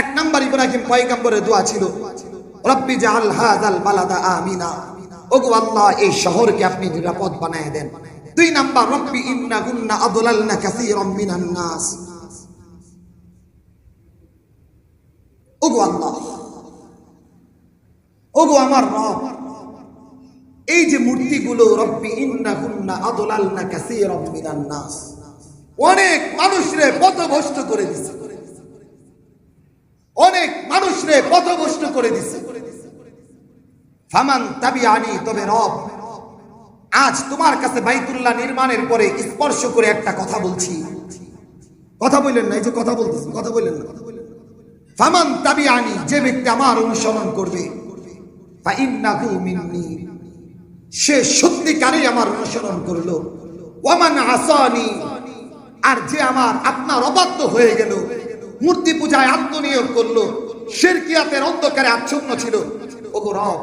এক নাম্বার ইব্রাহিম পয়গম্বরের দোয়া ছিল, রব্বি জাহাল হাযাল বালাদা আমিনা। ওগো আল্লাহ, এই শহরকে আপনি নিরাপদ বানায় দেন। দুই নাম্বার, রব্বি ইন্না গুন্না আদলালনা কাসীরাম মিনান নাস। ওগো আল্লাহ, ওগো আমার রব, এই যে মূর্তিগুলো, রব্বি ইন্না গুন্না আদলালনা কাসীরাম মিনান নাস। অনেক মানুষরে পথভ্রষ্ট করে দিছে। অনেক মানুষরে পথভ্রষ্ট করে দিছে। ফামান তাবিআনি, তবে রব, আজ তোমার কাছে বাইতুল্লাহ নির্মাণের পরে স্পর্শ করে একটা কথা বলছি। কথা বললেন না, এই যে কথা বলতেছি কথা বললেন না। ফামান তাবিআনি, যে ব্যক্তি আমার অনুসরণ করবে সে সত্যিকারই আমার অনুসরণ করল। ওয়ামান আসানি, আর যে আমার আপনার অবাধ্য হয়ে গেল মূর্তি পূজায় আত্মনিয়োগ করল। শেরকিয়াতের অন্ধকারে আচ্ছন্ন ছিল। ওগো রব,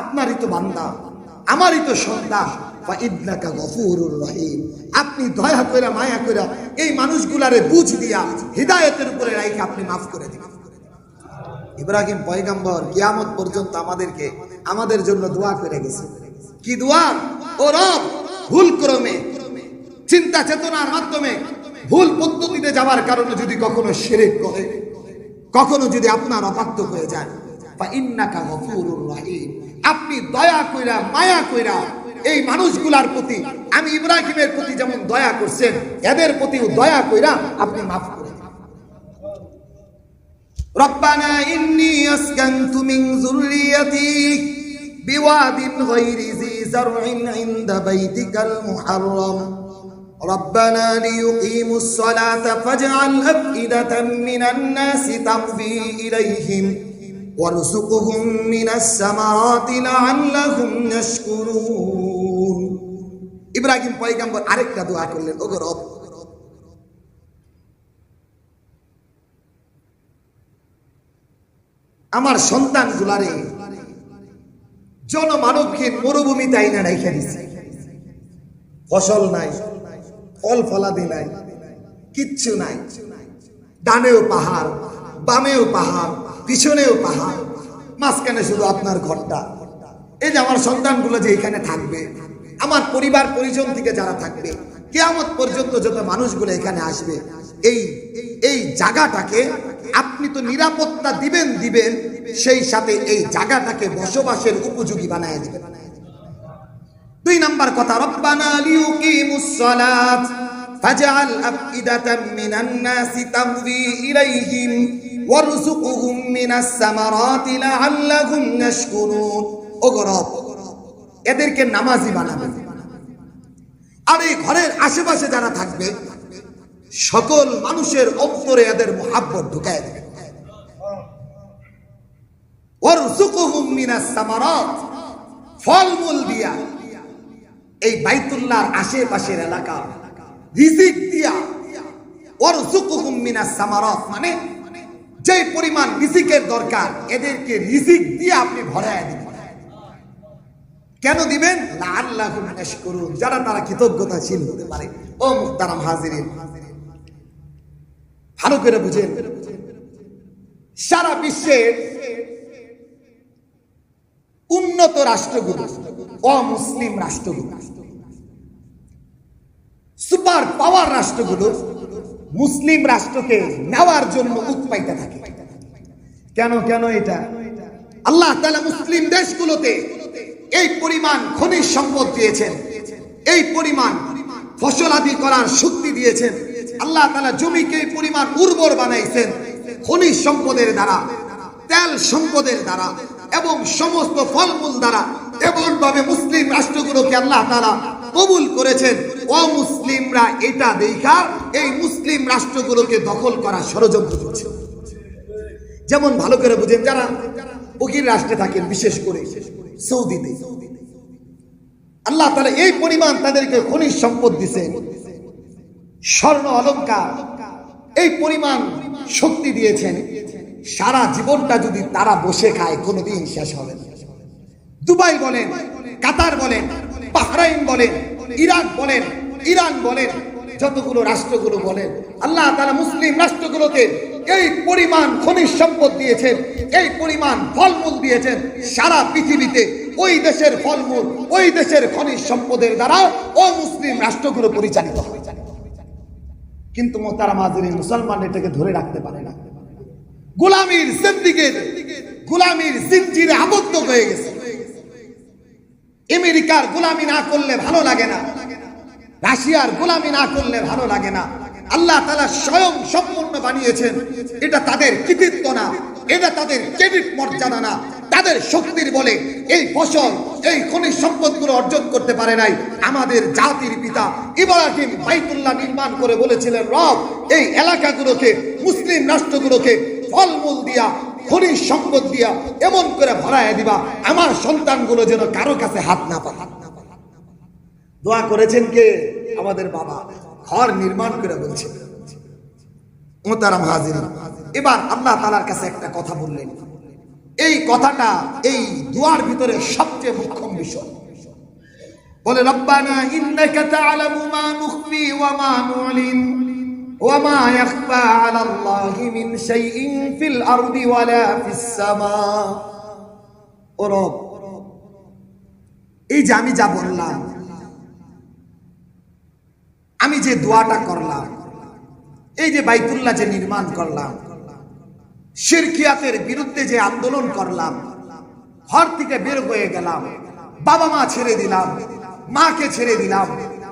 আপনারই তো বান্দা, আমারই তো সন্তান বা ইদনাকা গফুরুর রহিম। আপনি দয়া মায়া এই মানুষগুলারে বুঝ দিয়া হৃদায়তের উপরে আপনি মাফ করে দিন ইব্রাহিম পয়গাম্বর কিয়ামত পর্যন্ত আমাদেরকে, আমাদের জন্য দোয়া করে গেছে। কি দোয়া? ও রব ভুল ক্রমে চিন্তা চেতনার মাধ্যমে ভুল পদ্ধতিতে যাওয়ার কারণে যদি কখনো শিরিক করে কখনো যদি আপনার অপাত্য হয়ে যায় বা ইন্নাকা গফুরুর রহিম আপনি দয়া কইরা মায়া কইরা এই মানুষগুলার প্রতি আমি ইব্রাহিমের প্রতি যেমন দয়া করছেন এদের প্রতিও দয়া কইরা আপনি মাফ করে দিন। ربنا إني أسكنت من ذريتي بواد غير ذي زرع عند بيتك المحرم ربنا ليقيموا الصلاة فاجعل أفئدة من الناس تهوي إليهم وارزقهم من الثمرات لعلهم يشكرون ইব্রাহিম পয়গাম্বর আরেকটা দোয়া করলেন ওগো রব আমার সন্তান গুলারে জনমানবকে মরুভূমি তাই না রেখে দিছে ফসল নাই ফল ফলাদি নাই, কিচ্ছু নাই। ডানেও পাহাড়, বামেও পাহাড়, পিছনেও পাহাড়, মাঝখানে শুধু আপনার ঘরটা। এই যে আমার সন্তানগুলো যে এখানে থাকবে, আমার পরিবার পরিজন থেকে যারা থাকবে, কেয়ামত পর্যন্ত যত মানুষগুলো এখানে আসবে, এই এই জায়গাটাকে আপনি তো নিরাপত্তা দিবেন দিবেন, সেই সাথে এই জায়গাটাকে বসবাসের উপযোগী বানায় দিবেন। দুই নাম্বার কথা, রব্বানা লিউকিমুস সালাত, ফাজআল আফইদাতাম মিনান নাসি তাহবি ইলাইহিম, ওয়ারযুকহুম মিনাস সামারাতি লাআল্লাহুম ইয়াশকুরুন। ওগো রব, এদেরকে নামাজি বানাবেন আর এই ঘরের আশেপাশে যারা থাকবে, সকল মানুষের অন্তরে এদের মোহাব্বত ঢুকায় দেবে। ওয়ারযুকহুম মিনাস সামারাত, ফলমূল দিয়া এই বাইতুল্লাহর আশেপাশের এলাকা। রিজিক দিয়া ওয়ারযুকহুম মিনাস সামারাত মানে যে পরিমাণ রিজিকের দরকার, এদেরকে রিজিক দিয়ে আপনি ভরায় কেন দিবেন? যারা তারা কৃতজ্ঞতাশীল হতে পারে ও মুহতারাম হাজিরিন, ভালো করে বুঝেন। সারা বিশ্বের উন্নত রাষ্ট্রগুলো, অমুসলিম রাষ্ট্রগুলো। সুপার পাওয়ার রাষ্ট্রগুলো মুসলিম রাষ্ট্রকে নেওয়ার জন্য উৎপাইতে থাকে। কেন কেন এটা? আল্লাহ তাআলা মুসলিম দেশগুলোতে এই পরিমাণ খনিজ সম্পদ দিয়েছেন। এই পরিমাণ ফসলাদি করার শক্তি দিয়েছেন। আল্লাহ তাআলা জমিকে এই পরিমাণ উর্বর বানাইছেন খনিজ সম্পদের দ্বারা, তেল সম্পদের দ্বারা এবং সমস্ত ফলমূল দ্বারা। এমন ভাবে মুসলিম রাষ্ট্রগুলোকে আল্লাহ তারা কবুল করেছেন। অমুসলিমরা এটা দেখা, এই মুসলিম রাষ্ট্রগুলোকে দখল করার ষড়যন্ত্র করছে। যেমন ভালো করে বুঝেন, যারা বকির রাষ্ট্রে থাকেন, বিশেষ করে সৌদিতে। আল্লাহ তারা এই পরিমাণ তাদেরকে খনিজ সম্পদ দিছেন স্বর্ণ অলঙ্কার এই পরিমাণ শক্তি দিয়েছেন। সারা জীবনটা যদি তারা বসে খায়, কোনোদিন শেষ হবে না। দুবাই বলেন, কাতার বলেন, বাহরাইন বলেন ইরাক বলেন, ইরান বলেন, যতগুলো রাষ্ট্রগুলো বলেন, আল্লাহ তারা মুসলিম রাষ্ট্রগুলোকে এই পরিমাণ খনিজ সম্পদ দিয়েছেন, এই পরিমাণ ফলমূল দিয়েছেন, সারা পৃথিবীতে ওই দেশের ফলমূল, ওই দেশের খনিজ সম্পদের দ্বারা ও মুসলিম রাষ্ট্রগুলো পরিচালিত হয়। কিন্তু মোতারা মাঝির মুসলমান এটাকে ধরে রাখতে পারে না। গোলামীর সিন্দিকের, গোলামীর জিঞ্জিরে আবদ্ধ হয়ে গেছে। আমেরিকার গোলামি না করলে ভালো লাগে না। রাশিয়ার গোলামি না করলে ভালো লাগে না। আল্লাহ তালা স্বয়ং সম্পূর্ণ বানিয়েছেন। এটা তাদের কৃতিত্ব না। এটা তাদের ক্রেডিট মর্যাদা না। তাদের শক্তির বলে এই ফসল, এই খনিজ সম্পদগুলো অর্জন করতে পারে নাই। আমাদের জাতির পিতা ইব্রাহিম বাইতুল্লাহ নির্মাণ করে বলেছিলেন, রব, এই এলাকাগুলোকে, মুসলিম রাষ্ট্রগুলোকে ফলমূল দিয়া খনিজ সম্পদ দিয়া এমন করে ভরায় দিবা, আমার সন্তানগুলো যেন কারও কাছে হাত না পায় দোয়া করেছেন কে? আমাদের বাবা। ঘর নির্মাণ করে বলছে। এবার আল্লাহ তালার কাছে একটা কথা বললেন। এই কথাটা এই দোয়ার ভিতরে সবচেয়ে মুখ্যম বিষয়। বলে, রব্বানা ইন্নাকা তা'লামু মা নুখফি ওয়া মা নু'লিন। ওয়া মা ইয়াখফা 'আলা আল্লাহি মিন শাইইন ফিল আরদি ওয়ালা ফিস সামা। এই যে আমি যা বললাম, আমি যে দোয়াটা করলাম, এই যে বাইতুল্লাহ যে নির্মাণ করলাম, শিরকিয়াতের বিরুদ্ধে যে আন্দোলন করলাম, ঘর থেকে বের হয়ে গেলাম, বাবা মা ছেড়ে দিলাম, মাকে ছেড়ে দিলাম,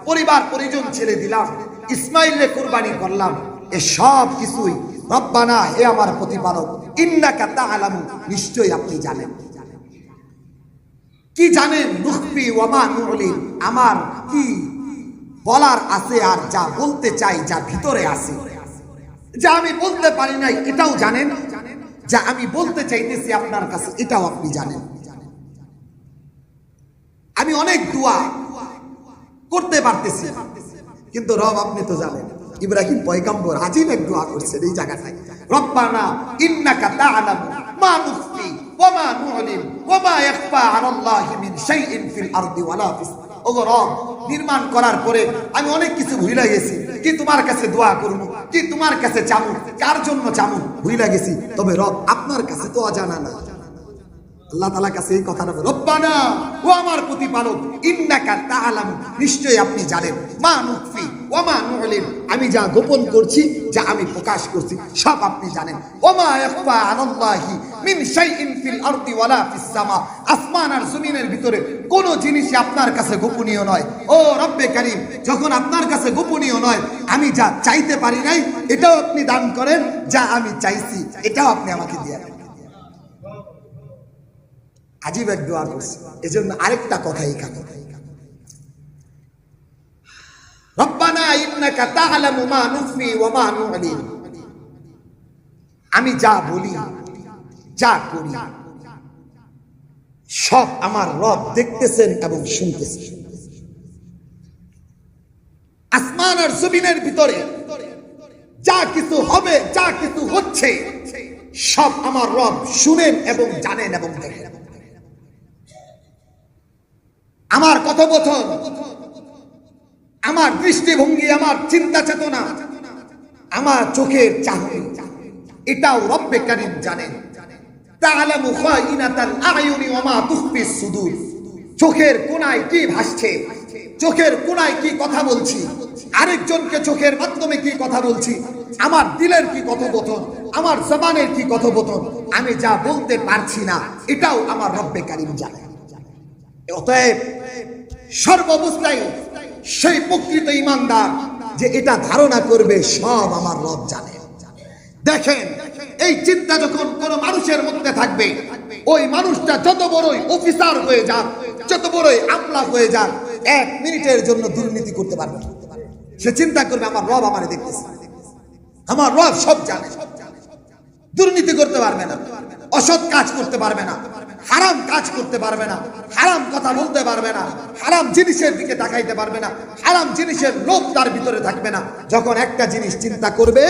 পরিবার পরিজন ছেড়ে দিলাম ইসমাইলে কুরবানি করলাম। এ সব কিছুই রব্বানা, হে আমার প্রতিপালক, ইন্নাকা তাআলামু, নিশ্চয়ই আপনি জানেন। কি জানেন নুখফি ওয়ামা নুলিন আমার কি বলার আছে আর যা বলতে চাই, যা ভিতরে আছে? যা আমি বলতে পারি নাই, এটাও জানেন? যা আমি বলতে চাইতেছি আপনার কাছে, এটাও আপনি জানেন। আমি অনেক দোয়া করতে পারতেছি। কিন্তু রব আপনি তো জানেন। ইব্রাহিম পয়গম্বর আজিব এক দোয়া করছেন এই জায়গাটায়। রব্বানা ইন্নাকা তাআলামু মা নুখফি ওয়া মা নু'লিন ওয়া মা ইয়াখফা 'আলাল্লাহি মিন শাইইন ফিল আরদি ওয়ালা ফিস। ওগো রব, নির্মাণ করার পরে আমি অনেক কিছু ভুলে গেছি। কি তোমার কাছে দোয়া করব? কি তোমার কাছে চামু কার জন্য চামু ভুলে গেছি। তবে রব, আপনার কাছে তো অজানা না। আল্লাহ তাআলার কাছে এই কথাটা বলো, রব্বানা ও আমার প্রতিপালক ইন্নাকা তাআলামু নিশ্চয়ই আপনি জানেন মা নুখফি ওয়া মা নু'লিন আমি যা গোপন করছি যা আমি প্রকাশ করছি সব আপনি জানেন। ওয়া মা ইয়াখফা আলাল্লাহি মিন ওয়ালা আসমান আর জমিনের ভিতরে কোন জিনিসই আপনার কাছে গোপনীয় নয়। ও রব্বে কারীম যখন আপনার কাছে গোপনীয় নয় আমি যা চাইতে পারি নাই এটাও আপনি দান করেন যা আমি চাইছি এটাও আপনি আমাকে দিয়ে আজীব এক দোয়া করছি। এজন্য আরেকটা কথা এখানে রব্বানা আমি যা বলি, যা করি, সব আমার রব দেখতেছেন এবং শুনতেছেন। আসমান আর জমিনের ভিতরে যা কিছু হবে, যা কিছু হচ্ছে, সব আমার রব শুনেন এবং জানেন এবং দেখেন। আমার কথোপথন, আমার দৃষ্টিভঙ্গি, আমার চিন্তা চেতনা, আমার চোখের চাহনি, এটাও রব্বে কারিম জানেন। তাআলামু খাইনাতাল আয়ুনি ওয়া মা তুখফিস চোখের কোনায় কি ভাসছে? চোখের কোনায় কি কথা বলছি? আরেকজনকে চোখের মাধ্যমে কি কথা বলছি? আমার দিলের কি কথোপথন? আমার জবানের কি কথোপথন? আমি যা বলতে পারছি না, এটাও আমার রব্বে কারিম জানেন। অতএব সর্বাবস্থায় সেই প্রকৃত ইমানদার যে এটা ধারণা করবে, সব আমার রব জানে। দেখেন, এই চিন্তা যখন কোন মানুষের মধ্যে থাকবে, ওই মানুষটা যত বড়ই অফিসার হয়ে যাক, যত বড়ই আমলা হয়ে যাক, এক মিনিটের জন্য দুর্নীতি করতে পারবে। সে চিন্তা করবে, আমার রব আমারে দেখতেছে। আমার রব সব জানে। দুর্নীতি করতে পারবে না। অসৎ কাজ করতে পারবে না, হারাম কাজ করতে পারবে না, হারাম কথা বলতে পারবে না, হারাম জিনিসের দিকে তাকাইতে পারবে না, হারাম জিনিসের লোভ তার ভিতরে থাকবে না। যখন একটা জিনিস চিন্তা করবে,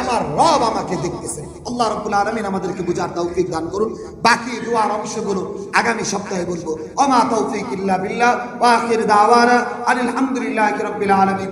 আমার রব আমাকে দেখতেছে। আল্লাহ রাব্বুল আলামিন আমাদেরকে বুঝার তৌফিক দান করুন। বাকি দোয়ার অংশগুলো আগামী সপ্তাহে বলব ওমা তৌফিক ইল্লা বিল্লাহ, ওয়া আখির দাওয়ানা আলহামদুলিল্লাহি রাব্বিল আলামিন।